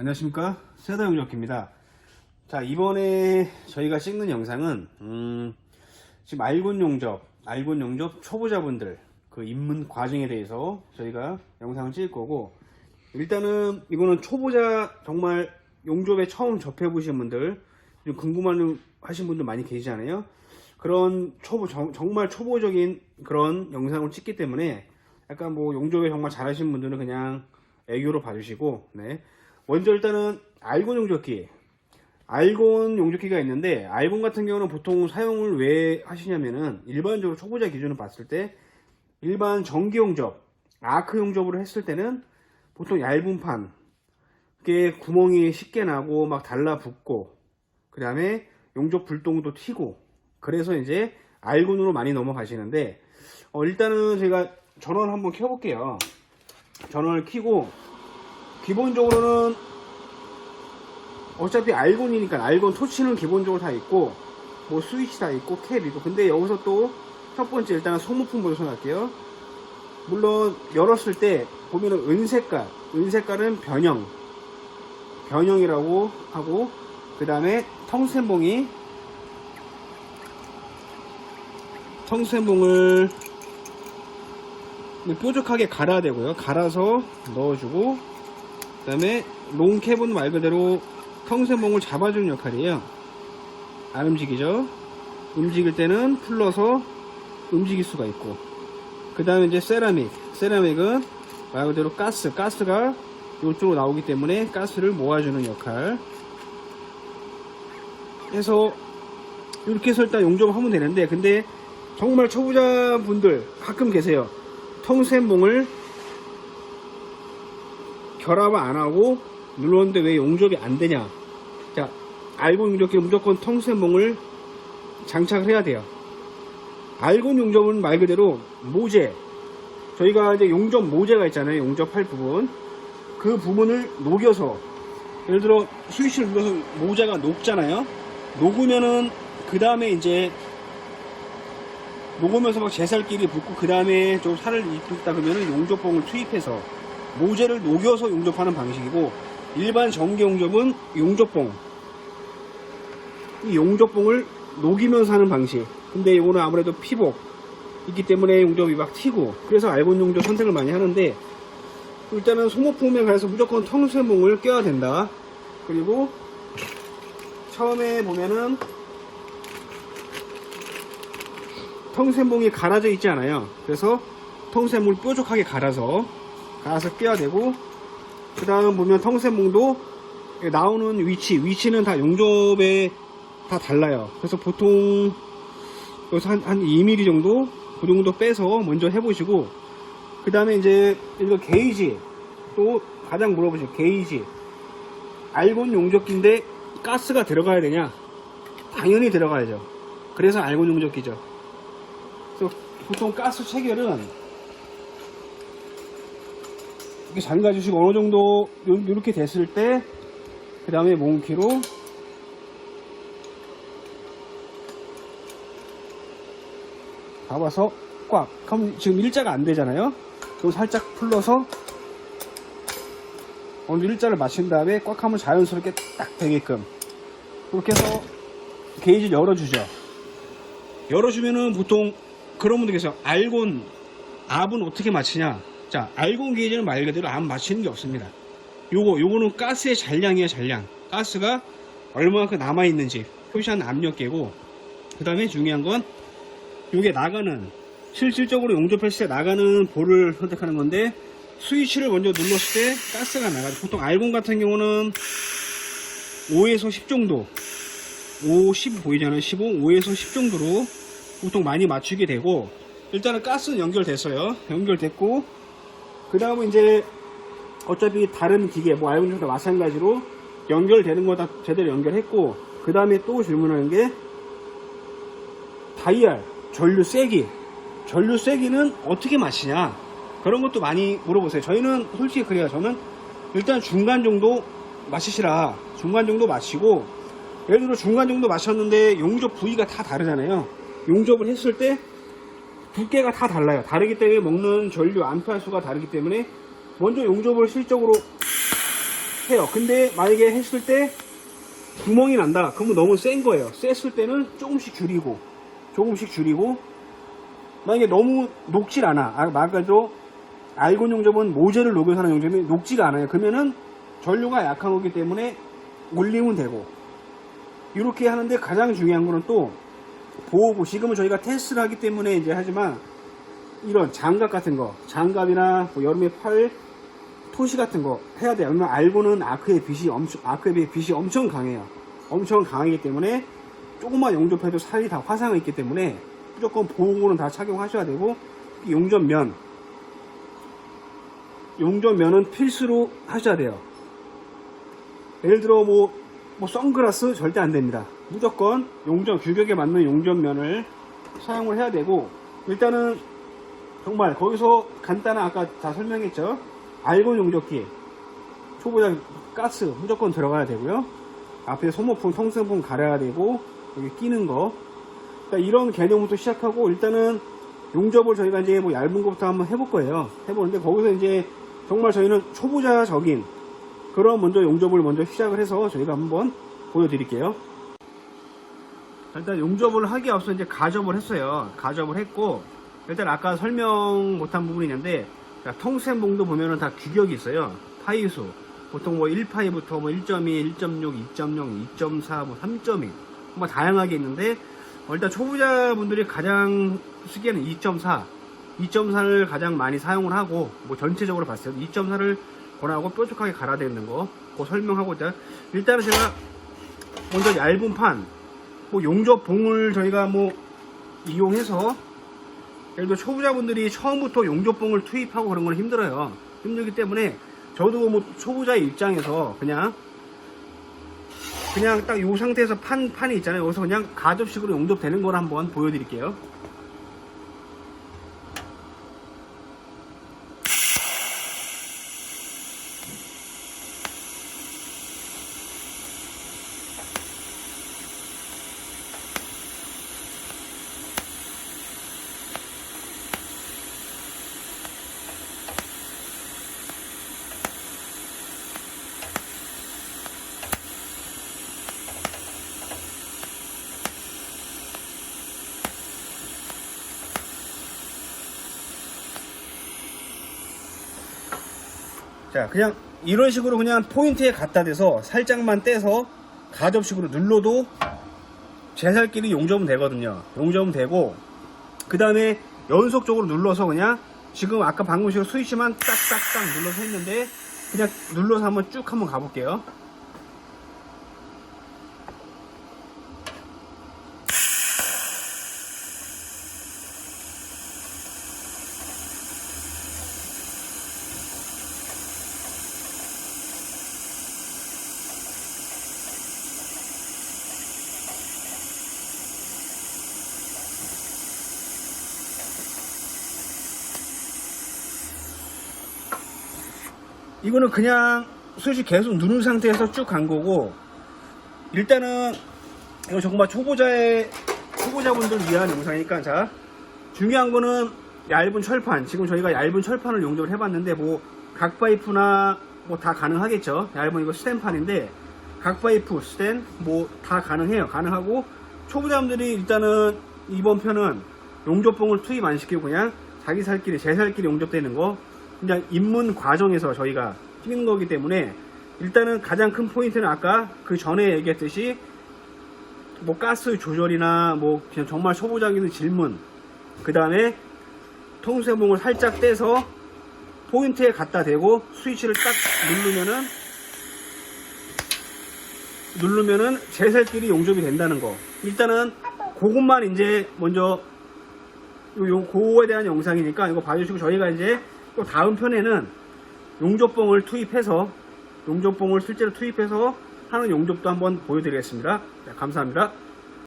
안녕하십니까? 세다 용접기입니다. 자 이번에 저희가 찍는 영상은 음, 지금 알곤 용접 알곤 용접 초보자분들 그 입문 과정에 대해서 저희가 영상을 찍을 거고 일단은 이거는 초보자 정말 용접에 처음 접해 보신 분들 좀 궁금한 하신 분들 많이 계시잖아요. 그런 초보 정, 정말 초보적인 그런 영상을 찍기 때문에 약간 뭐 용접에 정말 잘하시는 분들은 그냥 애교로 봐주시고 네 먼저 일단은 알곤 용접기. 알곤 용접기가 있는데 알곤 같은 경우는 보통 사용을 왜 하시냐면은 일반적으로 초보자 기준으로 봤을 때 일반 전기 용접 아크 용접으로 했을 때는 보통 얇은 판 그게 구멍이 쉽게 나고 막 달라붙고 그 다음에 용접 불똥도 튀고 그래서 이제 알곤으로 많이 넘어가시는데 어, 일단은 제가 전원을 한번 켜볼게요. 전원을 켜고 기본적으로는 어차피 알곤이니까 알곤 토치는 기본적으로 다 있고 뭐 스위치 다 있고 캡 있고. 근데 여기서 또 첫 번째 일단은 소모품 보여서 할게요. 물론 열었을 때 보면은 은색깔 은색깔은 변형 변형이라고 하고 그 다음에 텅센봉이 텅센봉을 뾰족하게 갈아야 되고요. 갈아서 넣어주고 그 다음에 롱캡은 말 그대로 텅센봉을 잡아주는 역할이에요. 안 움직이죠? 움직일 때는 풀러서 움직일 수가 있고. 그 다음에 이제 세라믹. 세라믹은 말 그대로 가스. 가스가 이쪽으로 나오기 때문에 가스를 모아주는 역할. 해서 이렇게 해서 일단 용접을 하면 되는데 근데 정말 초보자분들 가끔 계세요. 텅센봉을 결합을 안 하고 눌렀는데 왜 용접이 안 되냐? 자 알곤 용접기 무조건 텅센봉을 장착을 해야 돼요. 알곤 용접은 말 그대로 모재. 저희가 이제 용접 모재가 있잖아요 용접할 부분. 그 부분을 녹여서 예를 들어 스위치를 눌러서 모재가 녹잖아요. 녹으면은 그 다음에 이제 녹으면서 막 제살끼리 붙고 그 다음에 좀 살을 입다 그러면은 용접봉을 투입해서 모재를 녹여서 용접하는 방식이고 일반 전기 용접은 용접봉. 이 용접봉을 녹이면서 하는 방식. 근데 이거는 아무래도 피복. 있기 때문에 용접이 막 튀고. 그래서 알곤 용접 선택을 많이 하는데 일단은 소모품에 관해서 무조건 텅센봉을 껴야 된다. 그리고 처음에 보면은 텅센봉이 갈아져 있지 않아요. 그래서 텅센봉을 뾰족하게 갈아서 갈아서 되고 그 다음 보면 텅센봉도 나오는 위치 위치는 다 용접에 다 달라요. 그래서 보통 여기서 한, 한 2mm 정도 그 정도 빼서 먼저 해보시고 그 다음에 이제 이거 게이지 또 가장 물어보시죠 게이지. 알곤 용접기인데 가스가 들어가야 되냐? 당연히 들어가야죠. 그래서 알곤 용접기죠. 그래서 보통 가스 체결은 이렇게 잠가 주시고 어느 정도 이렇게 됐을 때 그 다음에 몽키로 잡아서 꽉. 그럼 지금 일자가 안 되잖아요. 그럼 살짝 풀러서 정도 일자를 맞춘 다음에 꽉 하면 자연스럽게 딱 되게끔. 그렇게 해서 게이지를 열어주죠. 열어주면은 보통 그런 분들 계세요. 알곤 압은 어떻게 맞추냐 자 알곤 게이지는 말 그대로 압 맞추는 게 없습니다. 요거 요거는 가스의 잔량이에요 잔량. 가스가 얼마만큼 남아있는지 표시하는 압력계고 그 다음에 중요한 건 요게 나가는 실질적으로 용접했을 때 나가는 볼을 선택하는 건데 스위치를 먼저 눌렀을 때 가스가 나가죠. 보통 알곤 같은 경우는 5에서 10 정도 5, 10 보이잖아요. 15, 5에서 10 정도로 보통 많이 맞추게 되고 일단은 가스는 연결됐어요. 연결됐고 그 다음은 이제 어차피 다른 기계 뭐 중도 마찬가지로 연결되는 거 다 제대로 연결했고 그 다음에 또 질문하는 게 다이얼 전류 세기. 전류 세기는 어떻게 마시냐? 그런 것도 많이 물어보세요. 저희는 솔직히 그래요. 저는 일단 중간 정도 마시시라. 중간 정도 마시고 예를 들어 중간 정도 마셨는데 용접 부위가 다 다르잖아요. 용접을 했을 때 두께가 다 달라요 다르기 때문에 먹는 전류 암페아 수가 다르기 때문에 먼저 용접을 실적으로 해요. 근데 만약에 했을 때 구멍이 난다. 그러면 너무 센 거예요. 셌을 때는 조금씩 줄이고, 조금씩 줄이고, 만약에 너무 녹질 않아. 아, 말그대로 알곤 용접은 모재를 녹여서 하는 용접이 녹지가 않아요. 그러면은 전류가 약한 거기 때문에 올리면 되고, 이렇게 하는데 가장 중요한 거는 또 보호구. 지금은 저희가 테스트를 하기 때문에 이제 하지만 이런 장갑 같은 거, 장갑이나 뭐 여름에 팔 토시 같은 거 해야 돼요. 왜냐면 알고는 아크의 빛이 엄청, 아크의 빛이 엄청 강해요. 엄청 강하기 때문에 조금만 용접해도 살이 다 화상이 있기 때문에 무조건 보호구는 다 착용하셔야 되고 용접면 용접면은 필수로 하셔야 돼요. 예를 들어 뭐, 뭐 선글라스 절대 안 됩니다. 무조건 용접 규격에 맞는 용접면을 사용을 해야 되고 일단은 정말 거기서 간단한 아까 다 설명했죠. 알곤 용접기 초보자 가스 무조건 들어가야 되고요. 앞에 소모품 통풍 갈아야 되고 여기 끼는 거 그러니까 이런 개념부터 시작하고 일단은 용접을 저희가 이제 뭐 얇은 것부터 한번 해볼 거예요. 해보는데 거기서 이제 정말 저희는 초보자적인 그런 먼저 용접을 먼저 시작을 해서 저희가 한번 보여드릴게요. 일단 용접을 하기 앞서 이제 가접을 했어요. 가접을 했고 일단 아까 설명 못한 부분이 있는데 자, 통센봉도 보면은 다 규격이 있어요. 파이수 보통 뭐 1파이부터 뭐 1.2, 1.6, 2.0, 2.4, 뭐 3.2, 뭐 다양하게 있는데 어, 일단 초보자분들이 가장 쓰기에는 2.4, 2.4를 가장 많이 사용을 하고 뭐 전체적으로 봤을 때 2.4를 권하고 뾰족하게 갈아대는 거, 그 설명하고자 일단은 제가 먼저 얇은 판, 뭐 용접 봉을 저희가 뭐 이용해서 예를 들어 초보자분들이 처음부터 용접 봉을 투입하고 그런 건 힘들어요. 힘들기 때문에 저도 뭐 초보자의 입장에서 그냥 그냥 딱 이 상태에서 판 판이 있잖아요. 여기서 그냥 가접식으로 용접되는 걸 한번 보여드릴게요. 자, 그냥 이런 식으로 그냥 포인트에 갖다 대서 살짝만 떼서 가접식으로 눌러도 제살끼리 용접은 되거든요. 용접은 되고, 그 다음에 연속적으로 눌러서 그냥 지금 아까 방금식으로 스위치만 딱딱딱 눌러서 했는데, 그냥 눌러서 한번 쭉 한번 가볼게요. 이거는 그냥 스위치 계속 누른 상태에서 쭉 간 거고 일단은 이거 정말 초보자의 초보자분들 위한 영상이니까 자 중요한 거는 얇은 철판. 지금 저희가 얇은 철판을 용접을 해봤는데 뭐 각파이프나 뭐 다 가능하겠죠? 얇은 이거 스탠판인데 각파이프 스탠 뭐 다 가능해요. 가능하고 초보자분들이 일단은 이번 편은 용접봉을 투입 안 시키고 그냥 자기 살길이 제 살길이 용접되는 거 그냥 입문 과정에서 저희가 찍는 거기 때문에 일단은 가장 큰 포인트는 아까 그 전에 얘기했듯이 뭐 가스 조절이나 뭐 그냥 정말 초보자기는 질문 그 다음에 통수봉을 살짝 떼서 포인트에 갖다 대고 스위치를 딱 누르면은 누르면은 제살끼리 용접이 된다는 거. 일단은 그것만 이제 먼저 요, 요 그거에 대한 영상이니까 이거 봐주시고 저희가 이제 또 다음 편에는 용접봉을 투입해서 용접봉을 실제로 투입해서 하는 용접도 한번 보여드리겠습니다. 네, 감사합니다.